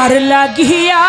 কার লাগিয়া